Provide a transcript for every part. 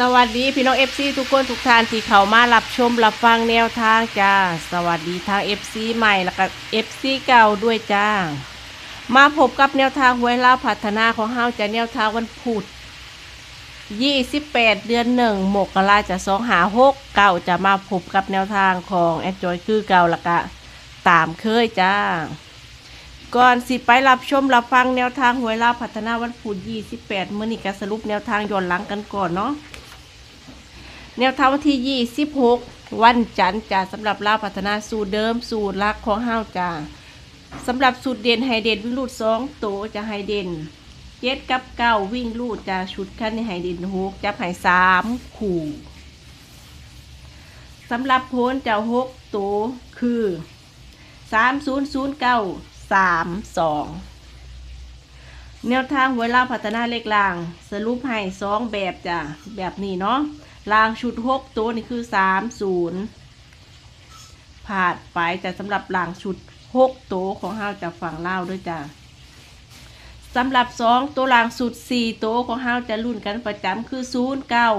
สวัสดีพี่น้อง FC ทุกคนทุกท่านที่เข้ามารับชมรับฟังแนวทางจ้า สวัสดีทาง FC ใหม่แล้วก็ FC เก่าด้วยจ้า มาพบกับแนวทางหวยลาวพัฒนาของเฮาจะแนวทางวันพุธ28 เดือนหนึ่งมกราจะสองหาหกเก่าจะมาพบกับแนวทางของแอดจอยคือเก่าและกะตามเคยจ้า ก่อนสิไปรับชมรับฟังแนวทางหวยลาวพัฒนาวันพุธ28มื้อนี้ก็สรุปแนวทางย้อนหลังกันก่อนเนาะ แนวทางวันที่ 26 วันจันทร์จ้าสำหรับลาวพัฒนาสูตรเดิมสูตรลักของห้าวจ้าสำหรับสูตรเด่นไฮเด่นวิ่งลูดสองโตวจะไฮเด่นเจ็ดกับเก้าวิ่งลูดจ้าชุดขั้นในไฮเด่นหกจับไฮสามขู่สำหรับโพนจ้าหกโตวคือสามศูนย์ศูนย์เก้าสามสองแนวทางเวลาพัฒนาเลขล่าง สรุปให้สองแบบจ้ะแบบนี้เนาะ รางชุดหกตัวนี่คือสามศูนย์ผ่านไปแต่สำหรับรางชุดหกตัวของเฮาจะฝั่งเล่าด้วยจ้ะสำหรับสองตัวรางสุดสี่ตัวของเฮาจะรุ่นกันประจำคือศูนย์เก้า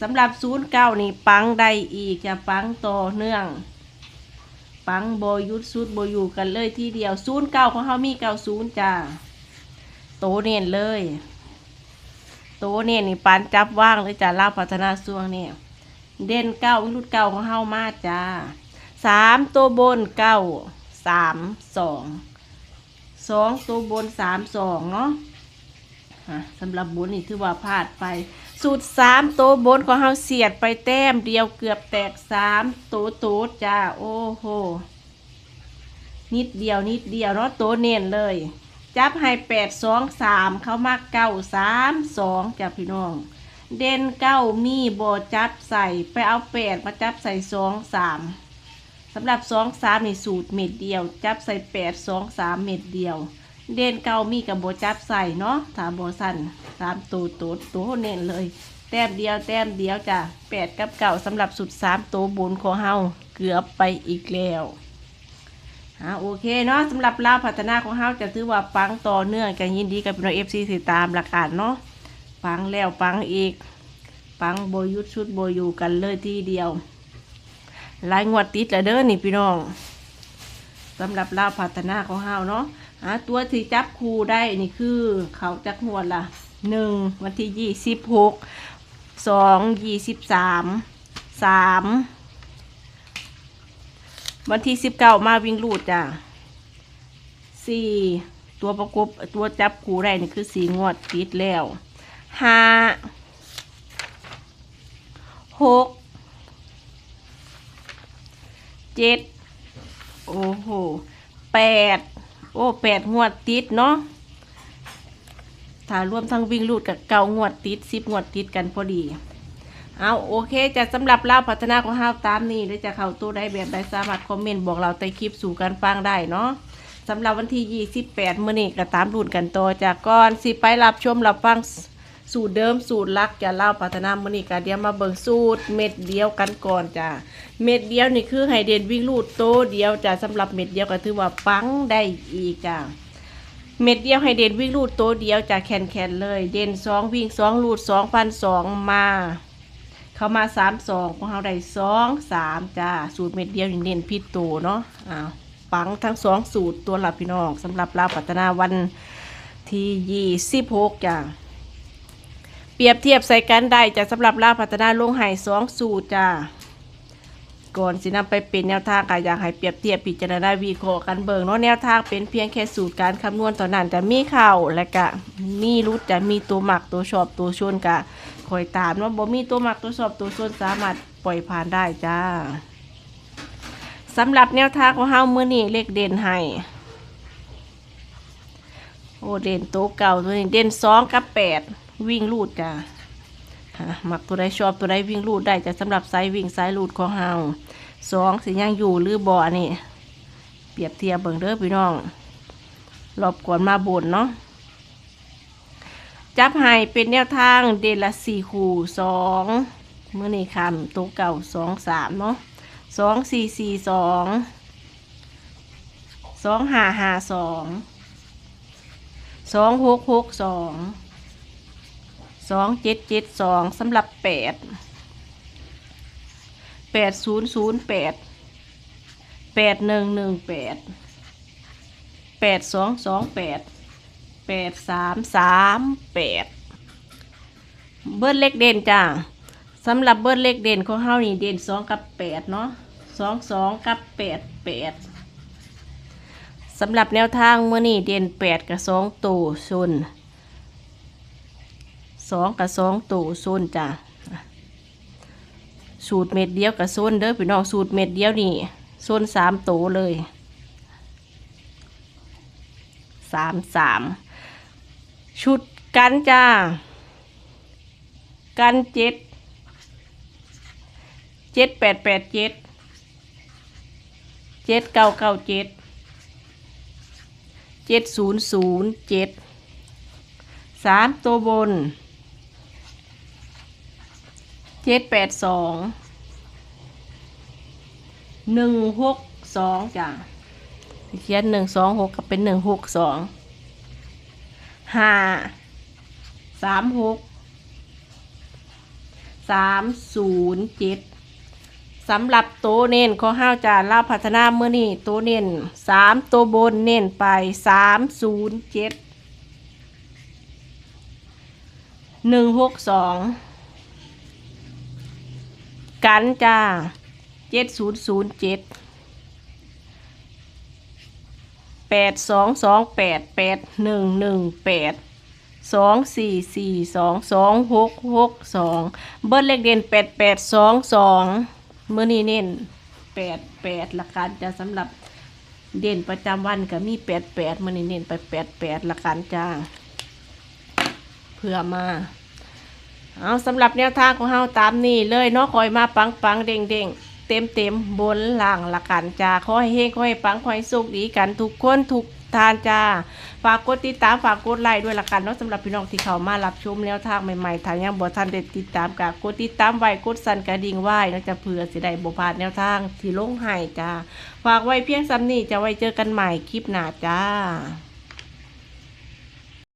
สำหรับศูนย์เก้านี่ปังได้อีกจะปังต่อเนื่อง ปังโบยุดสุดโบอยู่กันเลยทีเดียวศูนย์เก้าของเฮามีเก้าศูนย์จ้าโตเนียนเลย ตเนี่ยนี่ปานจับว่างเลยจ้ะลาพัฒนาส่วงเนี่ยเด่นเก้าวิรุดเก้าของเฮามาจ้าสามตัวบนเก้าสามสองสองตัวบนสามสองเนาะสำหรับบนนี่ถือว่าพลาดไป สูตรสามตัวบนของเฮาเสียดไปแต้มเดียวเกือบแตกสามตัวตัวจ้า โอ้โห นิดเดียวนิดเดียวเนาะตัวเน้นเลย จับให้แปดสองสามเขามาเก้าสามสองจ้ะพี่น้อง เด่นเก้ามีโบจับใส่ไปเอาแปดมาจับใส่สองสามสำหรับสองสามนี่สูตรเม็ดเดียว จับใส่แปดสองสามเม็ดเดียว เด่นเก้ามีกับโบจับใส่เนาะถามโบสันสามตัวตัวตัวเน้นเลย แต้มเดียวแต้มเดียวจ้ะแปดกับเก้าสำหรับสุดสามตัวบนของเฮาเกือบไปอีกแล้ว อ่าโอเคเนาะสำหรับลาวพัฒนาของเฮาจะถือว่าปังต่อเนื่องกันยินดีกับพี่น้องเอฟซีติดตามหลักการเนาะปังแล้วปังอีก ปังโบยุดชุดโบอยู่กันเลยทีเดียวหลายงวดติดแล้วเด้อนี่พี่น้องสำหรับลาวพัฒนาของเฮาเนาะอ่าตัวที่จับคู่ได้นี่คือเขาจักงวดละหนึ่งวันที่ยี่สิบหกสองยี่สิบสามสาม วันที่สิบเก้ามาวิ่งลูดจ้ะสี่ตัวประกบตัวจับคู่ได้นี่คือสี่งวดติดแล้วห้าหกเจ็ดโอ้โหแปดโอ้แปดงวดติดเนาะถ้ารวมทั้งวิ่งลูดกับเก้างวดติดสิบงวดติดกันพอดี เอาโอเคจะสำหรับเราพัฒนาของเฮาตามนี้หรือจะเข้าตู้ได้แบบใดสามารถคอมเมนต์บอกเราใต้คลิปสู่กันฟังได้เนาะสำหรับวันที่ 28มื้อนี้ก็ตามรุ่นกันต่อจากก่อนสิไปรับชมรับฟังสูตรเดิมสูตรลักจะเล่าพัฒนามื้อนี้ก็เดี๋ยวมาเบิ่งสูตรเม็ดเดียวกันก่อนจ้ะเม็ดเดียวนี่คือไฮเดนวิ่งลูดโตเดียวจ้ะสำหรับเม็ดเดียวก็ถือว่าปังได้อีกจ้ะเม็ดเดียวให้เด่นวิ่งลูดโตเดียวจากแคนแคนเลย เด่นสองวิ่งสองลูดสองพันสองมา เขามาสามสองของเราได้สองสามจ้าสูตรเม็ดเดียวนี่เน้นพิษตัวเนาะอ้าวปังทั้งสองสูตรตัวหลับพี่น้องสำหรับลาวปัตนาวันที่ยี่สิบหกจ้าเปรียบเทียบใส่กันได้จะสำหรับลาวพัฒนาลงไห่สองสูตรจ้า ก่อนสินำไปเป็นแนวทางก็อยากให้เปรียบเทียบพิจารณาวิเคราะห์กันเบิ่งเนาะแนวทางเป็นเพียงแค่สูตรการคำนวณตอนนั้นจะมีเข่าและก็มีรุดจะมีตัวหมักตัวชอบตัวชนกะคอยตามว่าบ่มีตัวหมักตัวชอบตัวชนสามารถปล่อยผ่านได้จ้าสำหรับแนวทางของเฮามื้อนี้เลขเด่นให้โอ้เด่นโตเก่าตัวนี้เด่นสองกับแปดวิ่งลูดจ้า อะมักตัวใดชอบตัวใดวิ่งลูดได้จะสำหรับไซส์วิ่งไซส์ลูดของเฮาสองสิยังอยู่หรือบ่อนี่เปรียบเทียบเบิ่งเด้อพี่น้องรอบก่อนมาบนเนาะจับให้เป็นแนวทางเดละสี่คู่สองเมื่อนี้คำตัวเก่าสองสามเนาะสองสี่สี่สองสองห้าห้าสองสองหกหกสอง สองเจ็ดเจ็ดสองสำหรับแปดแปดศูนย์ศูนย์แปดแปดหนึ่งหนึ่งแปดแปดสองสองแปดแปดสามสามแปดเบิ้ลเล็กเด่นจ้าสำหรับเบิ้ลเล็กเด่นของเฮานี่เด่นสองกับแปดเนาะสองสองกับแปดแปดสำหรับแนวทางเมื่อนี่เด่นแปดกับสองตัวซุน สองกับสองตัวซุนจ้าสูตรเม็ดเดียวกับซุนเด้อพี่น้องสูตรเม็ดเดียวนี่ซุนสามตัวเลยสามสามชุดกันจ้า กันเจ็ดเจ็ดแปดแปดเจ็ดเจ็ดเก้าเก้าเจ็ดเจ็ดศูนย์ศูนย์เจ็ดสามตัวบน เจ็ดแปดสองหนึ่งหกสองจ้ะเขียนหนึ่งสองหกก็เป็นหนึ่งหกสองห้าสามหกสามศูนย์เจ็ดสำหรับโตเน้นข้อห้าวจานเล่าพัฒนาเมื่อนี่โตเน้นสามตัวบนเน้นไปสามศูนย์เจ็ดหนึ่งหกสอง กันจ้าเจ็ดศูนย์ศูนย์เจ็ดแปดสองสองแปดแปดหนึ่งหนึ่งแปดสองสี่สี่สองสองหกหกสองเบิร์เลขเด่นแปดแปดสองสองเมื่อนี้เน้นแปดแปดละกันจะสำหรับเด่นประจำวันก็มีแปดแปดเมื่อนี้เน้นไปแปดแปดละกันจ้าเพื่อมา เอาสำหรับแนวทางของเฮาตามนี้เลยเนาะคอยมาปังปังเด้งเด้งเต็มเต็มบนล่างละกันจ้าขอให้เฮงขอให้ปังขอให้สุขดีกันทุกคนทุกทานจ้าฝากกดติดตามฝากกดไลค์ด้วยละกันเนาะสำหรับพี่น้องที่เข้ามารับชมแนวทางใหม่ๆทางยังบ่ทันได้ติดตามกับกดติดตามไว้กดสั่นกระดิ่งไว้เนาะจะเผื่อสิได้บ่พลาดแนวทางที่ลงให้จ้าฝากไว้เพียงซ้ำนี้จะไว้เจอกันใหม่คลิปหน้าจ้า